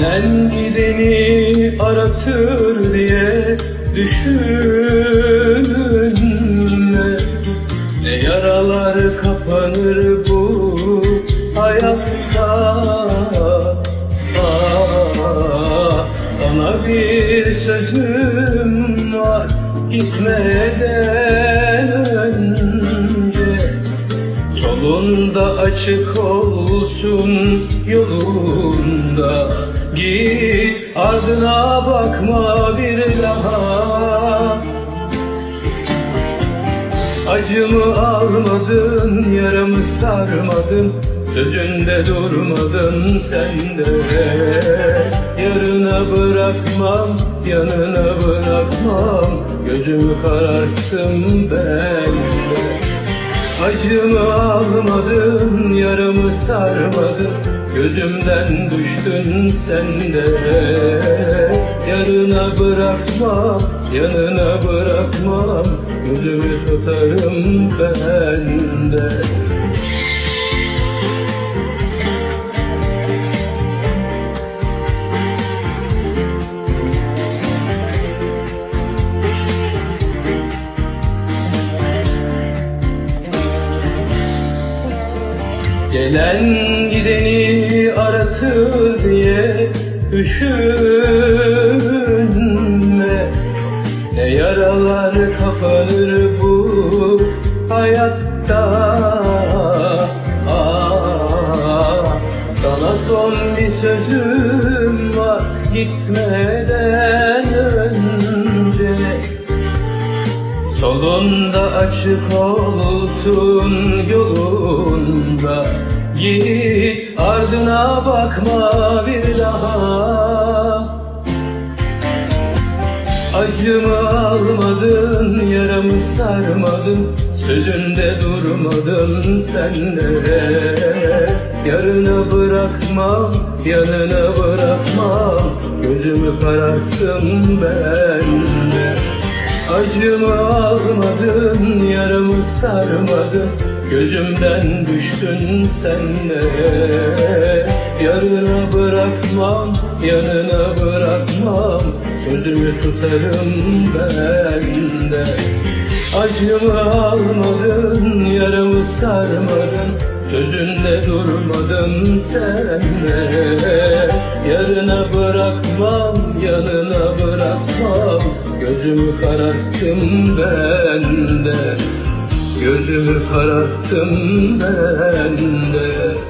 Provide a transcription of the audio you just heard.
Gelen gideni aratır diye düşünme. Ne yaralar kapanır bu hayatta? Ah, Sana bir sözüm var gitmeden açık olsun yolunda. Git ardına bakma bir daha. Acımı almadın, yaramı sarmadın Sözünde durmadın sen de. Yarına bırakmam, yanına bırakmam Gözümü kararttım ben de Acımı almadın, yaramı sarmadın. Gözümden düştün sen de. Yarına bırakmam, yanına bırakmam. Gözümü tutarım ben de Gelen gideni aratır diye düşünme. Ne yaralar kapanır bu hayatta? Ah, Sana son bir sözüm var gitmeden önce. Solunda açık olsun yolunda Git ardına bakma bir daha. Acımı almadın, yaramı sarmadın Sözünde durmadın sen de Yarına bırakmam, yanına bırakmam Gözümü kararttım ben de. Acımı almadın, yaramı sarmadın Gözümden düştün sen de. Yarına bırakmam, yanına bırakmam. Sözümü tutarım ben de. Acımı almadın, yaramı sarmadın. Sözünde durmadın sen de. Yarına bırakmam, yanına bırakmam. Gözümü kararttım ben de Gözümü kararttım ben de